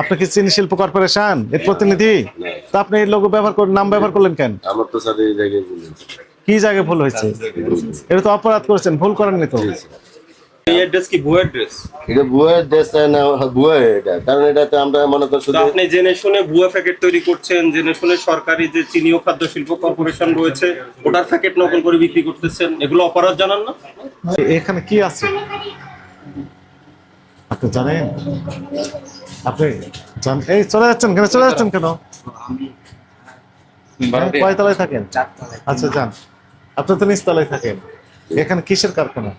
আপনি কি চিনি শিল্প কর্পোরেশন? এর প্রতিনিধি? তা আপনি এই লোগো ব্যবহার করে নাম ব্যবহার করলেন কেন? আমার তো সাথে এই জায়গায় বলেন কি জায়গায় ভুল হয়েছে? এটা তো অপরাধ করেছেন ভুল করেননি তো। এই অ্যাড্রেস কি ভুয়া অ্যাড্রেস এটা বুয়ের দেশ না? বুয়ে এটা। কারণ এটাতে আমরা মনে করি শুধু আপনি জেনে শুনে ভুয়া প্যাকেট তৈরি করছেন জেনে শুনে সরকারি যে চিনি ও খাদ্য শিল্প কর্পোরেশন রয়েছে ওটার প্যাকেট নকল করে বিক্রি করতেছেন। এগুলো অপরাধ জানান না? এখানে কি আছে? আপনি জানেন? আপনি এই চলে যাচ্ছেন কেন? চলে যাচ্ছেন কেন? হ্যাঁ, কয়তলায় থাকেন? আচ্ছা যান। আপনি তো নিচতলায় থাকেন। এখানে কিসের কারখানা?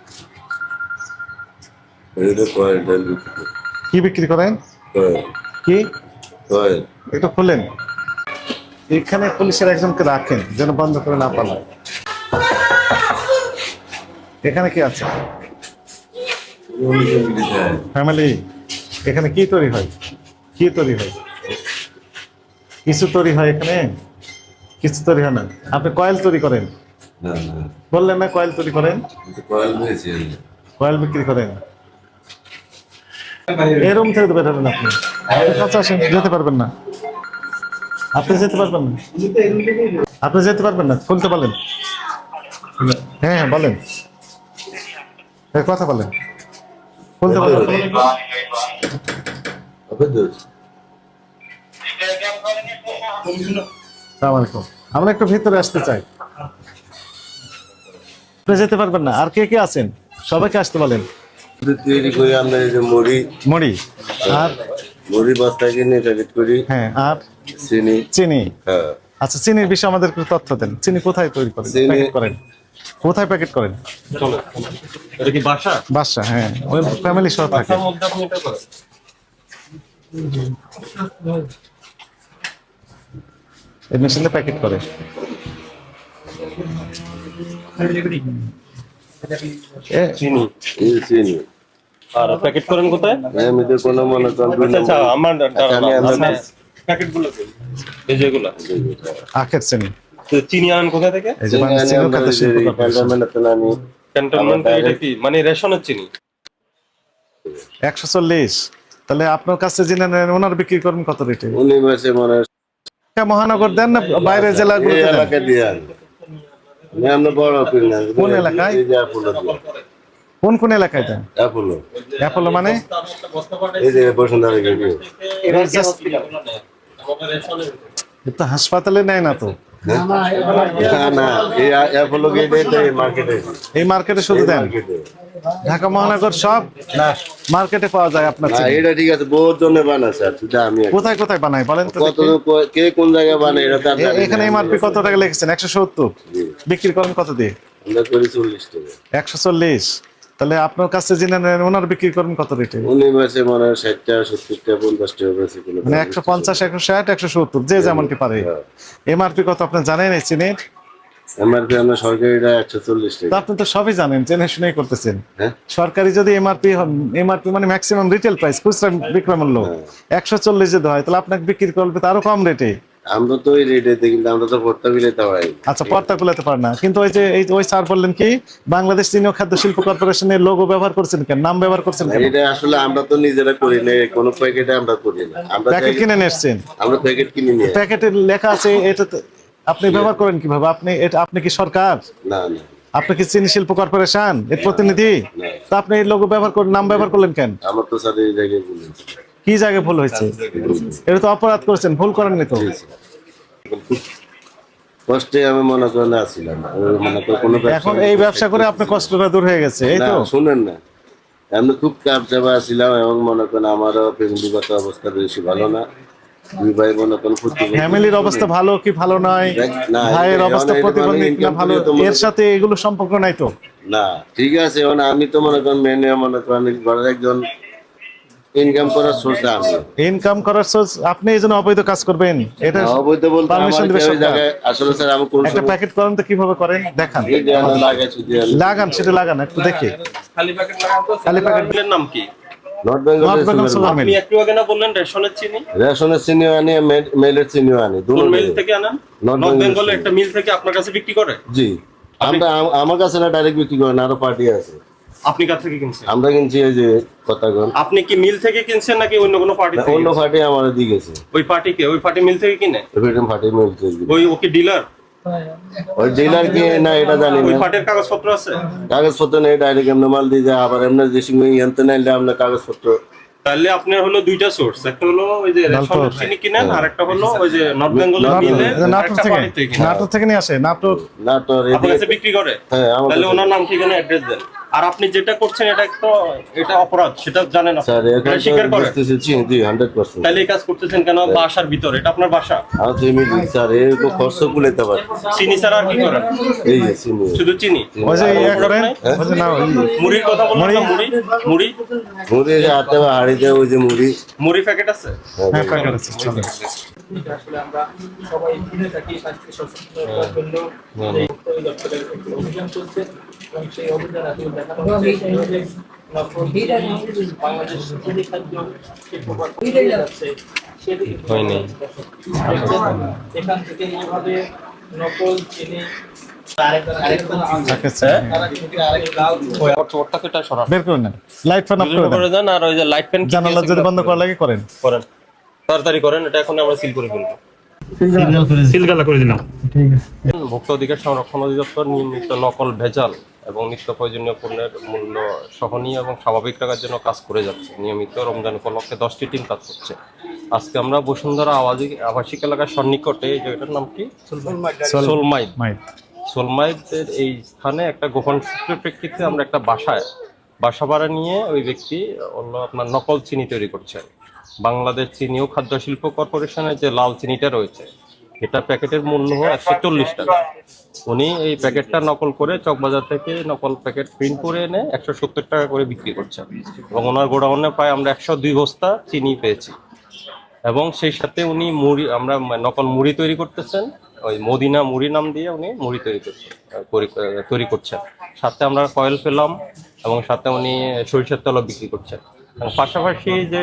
এটা। কি বিক্রি করেন? কি? একটু খুলেন। এখানে পুলিশের একজনকে রাখেন যেন বন্ধ করে না পালায়। এখানে কি আছে? ফ্যামিলি এখানে কি তৈরি হয়? কি তৈরি হয়? কিছু তৈরি হয় এখানে? কিছু তৈরি হয় না। আপনি কয়েল তৈরি করেন। বললেন না কয়েল তৈরি করেন? কয়েল বিক্রি করেন। এই রুম থেকে তো বেরোবেন আপনি। কাছে আসেন যেতে পারবেন না। আপনি যেতে পারবেন না। আপনি যেতে পারবেন না খুলতে বলেন। হ্যাঁ হ্যাঁ বলেন। কথা বলেন। খুলতে আমরা একটু ভিতরে আসতে চাই। আপনি যেতে পারবেন না। আর কে কে আছেন? সবাইকে আসতে বলেন। তৈরি করি আমরা এই যে মুড়ি। মুড়ি। আর? মুড়ি বস্তা কিনে প্যাকেট করি। হ্যাঁ আর? চিনি। চিনি। হ্যাঁ। আচ্ছা চিনির বিষয়ে আমাদের একটু তথ্য দেন। চিনি কোথায় তৈরি করেন? প্যাকেট করেন। কোথায় প্যাকেট করেন? চলো। এটা কি বাসা? বাসা হ্যাঁ। ওই ফ্যামিলি সহ থাকে। বাসার মধ্যে আপনি এটা করেন। এই মেশিনে প্যাকেট করে। চিনি এই চিনি। আর প্যাকেট করেন কোথায়? আমি কোনো মনে করেন আচ্ছা আচ্ছা আমার আচ্ছা, আমি আপনার প্যাকেটগুলো এই যেগুলো আখের চিনি। তো চিনি আনেন কোথা থেকে? এই যে চিনি ক্যান্টনমেন্টে এটা কি? মানে রেশনের চিনি একশো চল্লিশ। তাহলে আপনার কাছে যিনি নেন ওনার বিক্রি করেন কত রেটে? উনি মাসে মনে হয় মহানগর দেন না বাইরের জেলাগুলো এই এলাকায় দিয়ে আমরা বড় কোন এলাকায়? কোন কোন এলাকায় দেন? অ্যাপোলো। অ্যাপোলো মানে? এই যে বসুন্ধরা এটা হাসপাতালে নেয় না তো। এই অ্যাপোলো গেটে তো এই মার্কেটে শুধু দেন? ঢাকা মহানগর সব মার্কেটে পাওয়া যায় আপনার এটা ঠিক আছে বহুত জনে বানায় স্যার আমি কোথায় কোথায় বানায় বলেন তো কত কে কোন জায়গায় বানায় এটা এখানে। এমআরপি কত টাকা লিখেছেন? একশো। বিক্রি করেন কত দিয়ে? আমরা করি চল্লিশ টাকা। একশো চল্লিশ? তাহলে আপনার কাছে যিনি নেন ওনার বিক্রি করেন কত রেটে উনি মাসে মনে হয় ষাট টাকা সত্তর টাকা পঞ্চাশ টাকা বেশি মানে একশো পঞ্চাশ একশো ষাট একশো সত্তর যে যেমনটি পারে। এমআরপি কত আপনি জানেন এই চিনির? এমআরপি আমরা সরকারিটা একশো চল্লিশ টাকা। আপনি তো সবই জানেন জেনে শুনেই করতেছেন। হ্যাঁ। সরকারি যদি এমআরপি এমআরপি মানে ম্যাক্সিমাম রিটেল প্রাইস খুচরা বিক্রয় মূল্য। একশো চল্লিশ যদি হয় তাহলে আপনাকে বিক্রি করবে তো আরও কম রেটে আমরা তো ওই রেটে দিই কিন্তু আমরা তো ভর্তা বিলেতে পারি আচ্ছা পর্দা কুলাতে পারে না। কিন্তু ওই যে এই ওই স্যার বললেন কি বাংলাদেশ চিনি ও খাদ্য শিল্প কর্পোরেশনের লোগো ব্যবহার করছেন কেন? নাম ব্যবহার করছেন কেন? এটা আসলে আমরা তো নিজেরা করি না কোনো প্যাকেটে আমরা করি না। আমরা প্যাকেট কিনে নিয়ে আমরা প্যাকেট কিনে নিয়ে প্যাকেটে লেখা আছে এটা তো- আপনি ব্যবহার করেন কীভাবে? আপনি এটা আপনি কি সরকার? না না। আপনি কি চিনি শিল্প কর্পোরেশন? এর প্রতিনিধি? তা আপনি এই লোগো ব্যবহার করেন নাম ব্যবহার করলেন কেন? আমার তো সাথে এই জায়গায় কি জায়গায় ভুল হয়েছে? এটা তো অপরাধ করেছেন ভুল করেননি তো। কষ্টে আমি মনে করেন আসছিলাম আমি কোনো ব্যবসা এখন এই ব্যবসা করে আপনার কষ্টটা দূর হয়ে গেছে এই তো? শুনেন না। আমি খুব কাপ চাপা ছিলাম এবং মনে করেন আমারও ফ্যামিলিগত অবস্থা বেশি ভালো না। দুই ভাই মনে করেন ফ্যামিলির অবস্থা ভালো কি ভালো নয়? ভাইয়ের অবস্থা প্রতিবন্ধী না ভালো? করিয়ে তো এর সাথে এগুলো সম্পর্ক নাই তো? না ঠিক আছে আমি তো মনে করেন মেনে মনে করেন ঘরের একজন ইনকাম করার সোর্স আমি ইনকাম করার সোর্স আপনি এই জন্য অবৈধ কাজ করবেন। এটা অবৈধ বলতে পারমিশন আমার দিবে সরকার। আসলে স্যার আমি কোন একটা প্যাকেট করেন তো কীভাবে করেন? দেখান। লাগান সেটা লাগান একটু দেখি। খালি প্যাকেট লাগান তো খালি প্যাকেটের নাম কি? নর্থ বেঙ্গল আপনি একটু আগে না বললেন রেশনের চিনি? রেশনের চিনিও আনি মে- মেলের চিনিও আনি দুটো মিল থেকে আনেন? নর্থ Bengal একটা মিল থেকে আপনার কাছে বিক্রি করে? জি। আমরা আমার কাছে না ডাইরেক্ট বিক্রি করেন আরও পার্টি আছে। আপনি কার থেকে কিনছেন? আমরা কিনছি ওই যে কথাগণ আপনি কি মিল থেকে কিনছেন নাকি অন্য কোনো পার্টি থেকে অন্য পার্টি আমার দিয়ে গেছে। ওই পার্টি কে? ওই পার্টি মিল থেকে কিনে? এফএটিএম ফাটে মিলছে ওই ওকে ডিলার ওই ডিলার কি? না এটা জানি না। ওই পার্টির কাগজপত্র আছে? কাগজপত্র নেই ডাইরেক্ট এমনি মাল দিয়ে যায় আবার এমনি যে সঙ্গে এনতে নাইলে আপনার কাগজপত্র তাহলে আপনার হলো দুইটা সোর্স একটা হলো ওই যে নাটোর। চিনি কিনেন আর একটা হলো ওই যে নর্থ বেঙ্গল মিলে নাটোর থেকে। পার্টি থেকে নাটোর থেকে নিয়ে আসে। নাটোর। না তো আর আপনার কাছে বিক্রি করে? হ্যাঁ তাহলে ওনার নাম ঠিকানা অ্যাড্রেস দেন। আর আপনি যেটা করছেন এটা তো এটা অপরাধ সেটা জানেন আপনি। স্যার এটা স্বীকার করেন? বুঝতেছি জি তাহলে এই কাজ করতেছেন কেন? বাসার ভিতরে এটা আপনার বাসা? আমার তো এমনি স্যার এরকম খরচ কুলেতে পারে চিনি ছাড়া আর কি করেন? এই যে চিনি। শুধু চিনি? ওই যে ইয়ে করেন হ্যাঁ? ওই যে না ওই মুড়ির কথা বলুন না মুড়ি? মুড়ি? মুড়ি যে ওই যে মুড়ি। মুড়ি প্যাকেট আছে? হ্যাঁ প্যাকেট আছে চলো। আসলে আমরা সবাই থাকি স্বাস্থ্য সচেতনতার জন্য। এই দপ্তরের অভিযান চলছে। এবং সেই অভিযান আসলে দেখানো হচ্ছে বাংলাদেশ চিনি খাদ্য শিল্পকর যাচ্ছে এখান থেকে এইভাবে নকল চিনি রাখেছে ওরটা তো এটা সরান বের করে নেন লাইট ফ্যান অফ করে দেন। আর ওই যে লাইট ফ্যান জানালা যদি বন্ধ করা লাগে করেন। করেন। তাড়াতাড়ি করেন এটা এখন আমরা সিল করে ফেলব। সিলগালা করে দিলাম ভোক্তা অধিকার সংরক্ষণ অধিদপ্তর নিয়মিত নকল ভেজাল এবং নিত্য প্রয়োজনীয় পণ্যের মূল্য সহনীয় এবং স্বাভাবিক রাখার জন্য কাজ করে যাচ্ছে। নিয়মিত রমজান উপলক্ষে দশটি টিম কাজ করছে। আজকে আমরা বসুন্ধরা আবাসিক আবাসিক এলাকার সন্নিকটে এই জায়গাটার নাম কি? সোলমাইদ সোলমাইদের এই স্থানে একটা গোপন সূত্রের প্রেক্ষিতে আমরা একটা বাসায় বাসা ভাড়া নিয়ে ওই ব্যক্তি হলো আপনার নকল চিনি তৈরি করছে। বাংলাদেশ চিনি ও খাদ্য শিল্প কর্পোরেশনের যে লাল চিনিটা রয়েছে এটা প্যাকেটের মূল্য একশো চল্লিশ টাকা। উনি এই প্যাকেটটা নকল করে চকবাজার থেকে নকল প্যাকেট প্রিন্ট করে এনে একশো সত্তর টাকা করে বিক্রি করছেন এবং ওনার গোডাউনে প্রায় আমরা একশো দুই বস্তা চিনি পেয়েছি। এবং সেই সাথে উনি মুড়ি, আমরা নকল মুড়ি তৈরি করতেছেন। ওই মদিনা মুড়ি নাম দিয়ে উনি মুড়ি তৈরি করছেন তৈরি করছেন। সাথে আমরা কয়েল পেলাম এবং সাথে উনি সরিষার তেলও বিক্রি করছেন। পাশাপাশি যে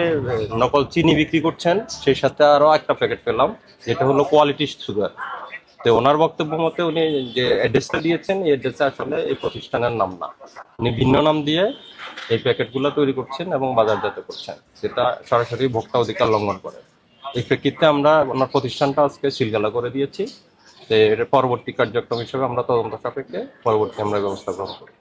নকল চিনি বিক্রি করছেন, সেই সাথে আরও একটা প্যাকেট পেলাম, যেটা হলো কোয়ালিটি সুগার। তো ওনার বক্তব্য মতে উনি যে অ্যাড্রেসটা দিয়েছেন, এই অ্যাড্রেসে আসলে এই প্রতিষ্ঠানের নাম না। উনি ভিন্ন নাম দিয়ে এই প্যাকেটগুলো তৈরি করছেন এবং বাজারজাত করছেন, যেটা সরাসরি ভোক্তা অধিকার লঙ্ঘন করে। এই প্রেক্ষিতে আমরা ওনার প্রতিষ্ঠানটা আজকে সিলগালা করে দিয়েছি। তো এর পরবর্তী কার্যক্রম হিসেবে আমরা তদন্ত সাপেক্ষে পরবর্তী আমরা ব্যবস্থা গ্রহণ করি।